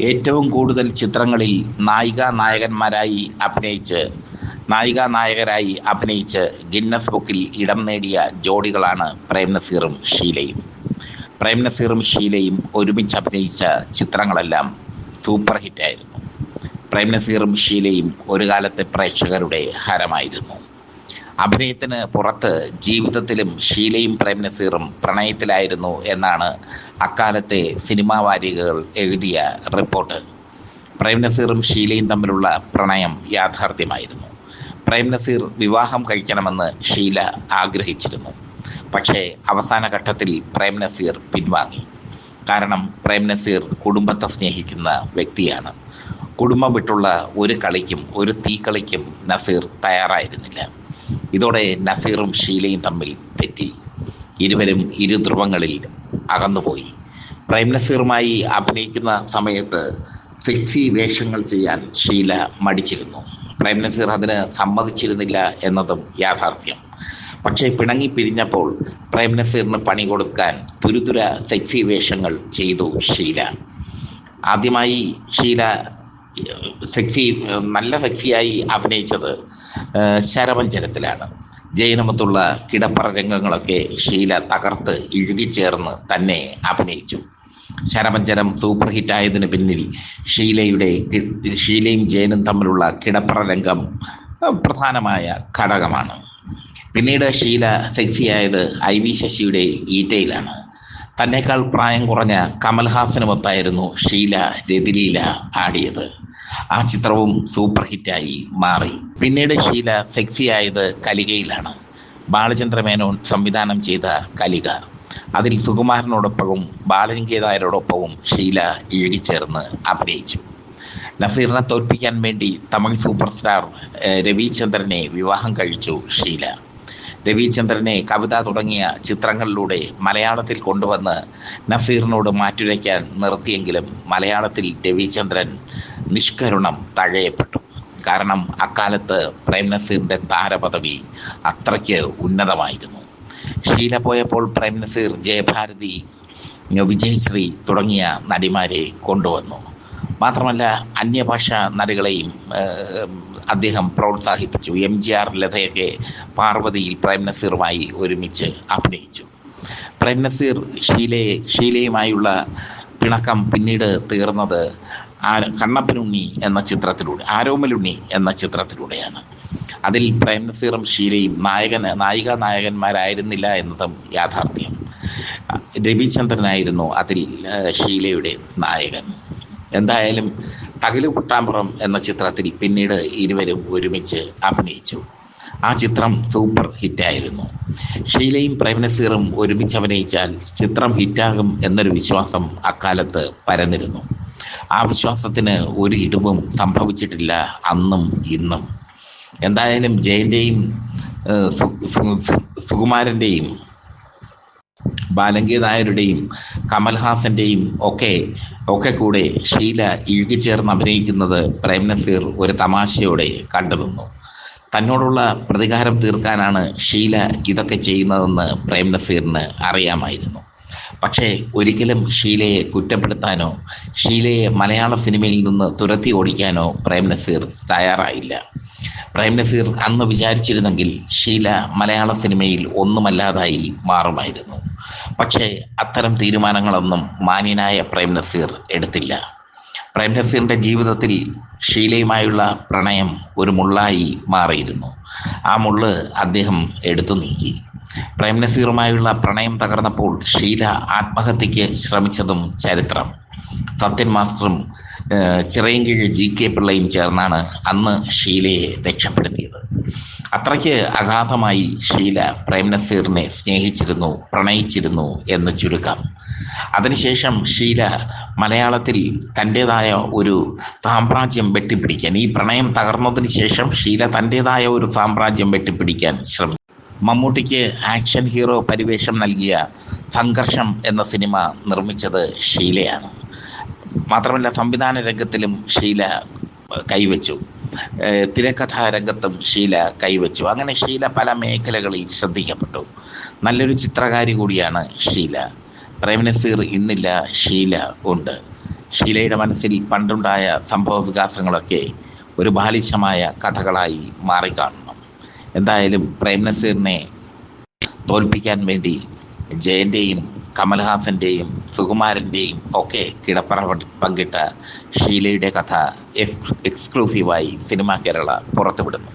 ഏറ്റവും കൂടുതൽ ചിത്രങ്ങളിൽ നായിക നായകന്മാരായി അഭിനയിച്ച് നായിക നായകരായി അഭിനയിച്ച് ഗിന്നസ് ബുക്കിൽ ഇടം നേടിയ ജോഡികളാണ് പ്രേം നസീറും ഷീലയും. പ്രേം നസീറും ഷീലയും ഒരുമിച്ച് അഭിനയിച്ച ചിത്രങ്ങളെല്ലാം സൂപ്പർ ഹിറ്റായിരുന്നു. പ്രേം നസീറും ഷീലയും ഒരു കാലത്തെ പ്രേക്ഷകരുടെ ഹരമായിരുന്നു. അഭിനയത്തിന് പുറത്ത് ജീവിതത്തിലും ഷീലയും പ്രേം നസീറും പ്രണയത്തിലായിരുന്നു എന്നാണ് അക്കാലത്തെ സിനിമാ വാരികകൾ എഴുതിയ റിപ്പോർട്ട്. പ്രേം നസീറും ഷീലയും തമ്മിലുള്ള പ്രണയം യാഥാർത്ഥ്യമായിരുന്നു. പ്രേം നസീർ വിവാഹം കഴിക്കണമെന്ന് ഷീല ആഗ്രഹിച്ചിരുന്നു. പക്ഷേ അവസാന ഘട്ടത്തിൽ പ്രേം നസീർ പിൻവാങ്ങി. കാരണം പ്രേം നസീർ കുടുംബത്തെ സ്നേഹിക്കുന്ന വ്യക്തിയാണ്. കുടുംബം വിട്ടുള്ള ഒരു കളിക്കും ഒരു തീക്കളിക്കും നസീർ തയ്യാറായിരുന്നില്ല. ഇതോടെ നസീറും ഷീലയും തമ്മിൽ തെറ്റി. ഇരുവരും ഇരു ധ്രുവങ്ങളിൽ അകന്നുപോയി. പ്രേം നസീറുമായി അഭിനയിക്കുന്ന സമയത്ത് സെക്സി വേഷങ്ങൾ ചെയ്യാൻ ഷീല മടിച്ചിരുന്നു. പ്രേം നസീർ അതിന് സമ്മതിച്ചിരുന്നില്ല എന്നതും യാഥാർത്ഥ്യം. പക്ഷേ പിണങ്ങി പിരിഞ്ഞപ്പോൾ പ്രേം നസീറിന് പണി കൊടുക്കാൻ തുരുതുര സെക്സി വേഷങ്ങൾ ചെയ്തു ഷീല ആദ്യമായി ഷീല സെക്സി നല്ല സെക്സിയായി അഭിനയിച്ചത് ശരവഞ്ചരത്തിലാണ് ജൈനമത്തുള്ള കിടപ്പറ രംഗങ്ങളൊക്കെ ഷീല തകർത്ത് എഴുതി ചേർന്ന് തന്നെ അഭിനയിച്ചു. ശരവഞ്ചരം സൂപ്പർ ഹിറ്റായതിന് പിന്നിൽ ഷീലയുടെ ഷീലയും ജയനും തമ്മിലുള്ള കിടപ്പറ രംഗം പ്രധാനമായ ഘടകമാണ്. പിന്നീട് ഷീല സെക്സിയായത് ഐ വി ശശിയുടെ ഈറ്റയിലാണ്. തന്നേക്കാൾ പ്രായം കുറഞ്ഞ കമൽഹാസനുമൊത്തായിരുന്നു ഷീല രതിലീല ആടിയത്. ആ ചിത്രവും സൂപ്പർ ഹിറ്റായി മാറി. പിന്നീട് ഷീല സെക്സി ആയത് കലികയിലാണ്. ബാലചന്ദ്ര മേനോൻ സംവിധാനം ചെയ്ത കലിക. അതിൽ സുകുമാരനോടൊപ്പവും ബാലലിംഗേതായരോടൊപ്പവും ഷീല ഇഴുകിച്ചേർന്ന് അഭിനയിച്ചു. നസീറിനെ തോൽപ്പിക്കാൻ വേണ്ടി തമിഴ് സൂപ്പർ സ്റ്റാർ രവിചന്ദ്രനെ വിവാഹം കഴിച്ചു ഷീല രവിചന്ദ്രനെ കവിത തുടങ്ങിയ ചിത്രങ്ങളിലൂടെ മലയാളത്തിൽ കൊണ്ടുവന്ന് നസീറിനോട് മാറ്റുരയ്ക്കാൻ നിർത്തിയെങ്കിലും മലയാളത്തിൽ രവിചന്ദ്രൻ നിഷ്കരുണം തഴയപ്പെട്ടു. കാരണം അക്കാലത്ത് പ്രേം നസീറിന്റെ താരപദവി അത്രയ്ക്ക് ഉന്നതമായിരുന്നു. ഷീല പോയപ്പോൾ പ്രേം നസീർ ജയഭാരതി വിജയശ്രീ തുടങ്ങിയ നടിമാരെ കൊണ്ടുവന്നു. മാത്രമല്ല അന്യഭാഷാ നടികളെയും അദ്ദേഹം പ്രോത്സാഹിപ്പിച്ചു. എം ജി ആർ ലതയൊക്കെ പാർവതിയിൽ പ്രേം നസീറുമായി ഒരുമിച്ച് അഭിനയിച്ചു. പ്രേം നസീർ ഷീലയെ ഷീലയുമായുള്ള പിണക്കം പിന്നീട് തീർന്നത് കണ്ണപ്പനുണ്ണി എന്ന ചിത്രത്തിലൂടെ ആരോമലുണ്ണി എന്ന ചിത്രത്തിലൂടെയാണ്. അതിൽ പ്രേം നസീറും ഷീലയും നായകൻ നായിക നായകന്മാരായിരുന്നില്ല എന്നതും യാഥാർത്ഥ്യം. രവിചന്ദ്രനായിരുന്നു അതിൽ ഷീലയുടെ നായകൻ. എന്തായാലും തകിൽ കുട്ടാമ്പുറം എന്ന ചിത്രത്തിൽ പിന്നീട് ഇരുവരും ഒരുമിച്ച് അഭിനയിച്ചു. ആ ചിത്രം സൂപ്പർ ഹിറ്റായിരുന്നു. ഷീലയും പ്രേംനസീറും ഒരുമിച്ച് അഭിനയിച്ചാൽ ചിത്രം ഹിറ്റാകും എന്നൊരു വിശ്വാസം അക്കാലത്ത് പരന്നിരുന്നു. ആ വിശ്വാസത്തിന് ഒരു ഇടിവും സംഭവിച്ചിട്ടില്ല അന്നും ഇന്നും. എന്തായാലും ജയന്റെയും സുകുമാരന്റെയും ബാലങ്കി നായരുടെയും കമൽഹാസന്റെയും ഒക്കെ ഒക്കെ കൂടെ ഷീല ഇഴുകിച്ചേർന്ന് അഭിനയിക്കുന്നത് പ്രേം നസീർ ഒരു തമാശയോടെ കണ്ടുനിന്നു തന്നോടുള്ള പ്രതികാരം തീർക്കാനാണ് ഷീല ഇതൊക്കെ ചെയ്യുന്നതെന്ന് പ്രേം നസീറിന് അറിയാമായിരുന്നു. പക്ഷേ ഒരിക്കലും ഷീലയെ കുറ്റപ്പെടുത്താനോ ഷീലയെ മലയാള സിനിമയിൽ നിന്ന് തുരത്തി ഓടിക്കാനോ പ്രേം നസീർ തയ്യാറായില്ല. പ്രേം നസീർ അന്ന് വിചാരിച്ചിരുന്നെങ്കിൽ ഷീല മലയാള സിനിമയിൽ ഒന്നുമല്ലാതായി മാറുമായിരുന്നു. പക്ഷേ അത്തരം തീരുമാനങ്ങളൊന്നും മാന്യനായ പ്രേം നസീർ എടുത്തില്ല. പ്രേം നസീറിന്റെ ജീവിതത്തിൽ ഷീലയുമായുള്ള പ്രണയം ഒരു മുള്ളായി മാറിയിരുന്നു. ആ മുള്ള് അദ്ദേഹം എടുത്തു നീക്കി. പ്രേം നസീറുമായുള്ള പ്രണയം തകർന്നപ്പോൾ ഷീല ആത്മഹത്യയ്ക്ക് ശ്രമിച്ചതും ചരിത്രം. സത്യൻ മാസ്റ്ററും ചിറയൻകീഴ് ജി കെ പിള്ളയും ചേർന്നാണ് അന്ന് ഷീലയെ രക്ഷപ്പെടുത്തിയത്. അത്രയ്ക്ക് അഗാധമായി ഷീല പ്രേം നസീറിനെ സ്നേഹിച്ചിരുന്നു പ്രണയിച്ചിരുന്നു എന്ന് ചുരുക്കം. അതിനുശേഷം ഷീല മലയാളത്തിൽ തന്റേതായ ഒരു സാമ്രാജ്യം വെട്ടിപ്പിടിക്കാൻ ഈ പ്രണയം തകർന്നതിന് ശേഷം ഷീല തന്റേതായ ഒരു സാമ്രാജ്യം വെട്ടിപ്പിടിക്കാൻ ശ്രമിച്ചു. മമ്മൂട്ടിക്ക് ആക്ഷൻ ഹീറോ പരിവേഷം നൽകിയ സംഘർഷം എന്ന സിനിമ നിർമ്മിച്ചത് ഷീലയാണ്. മാത്രമല്ല സംവിധാന രംഗത്തിലും ഷീല കൈവച്ചു. തിരക്കഥാ രംഗത്തും ഷീല കൈവച്ചു. അങ്ങനെ ഷീല പല മേഖലകളിൽ ശ്രദ്ധിക്കപ്പെട്ടു. നല്ലൊരു ചിത്രകാരി കൂടിയാണ് ഷീല. പ്രേമനസീർ ഇന്നില്ല ഷീല ഉണ്ട്. ഷീലയുടെ മനസ്സിൽ പണ്ടുണ്ടായ സംഭവ വികാസങ്ങളൊക്കെ ഒരു ബാലിശമായ കഥകളായി മാറിക്കാണണം എന്തായാലും പ്രേം നസീറിനെ തോൽപ്പിക്കാൻ വേണ്ടി ജയന്റെയും കമൽഹാസന്റെയും സുകുമാരന്റെയും ഒക്കെ കിടപ്പറ പങ്കിട്ട ഷീലയുടെ കഥ എക്സ് എക്സ്ക്ലൂസീവായി സിനിമ കേരള പുറത്തുവിടുന്നു.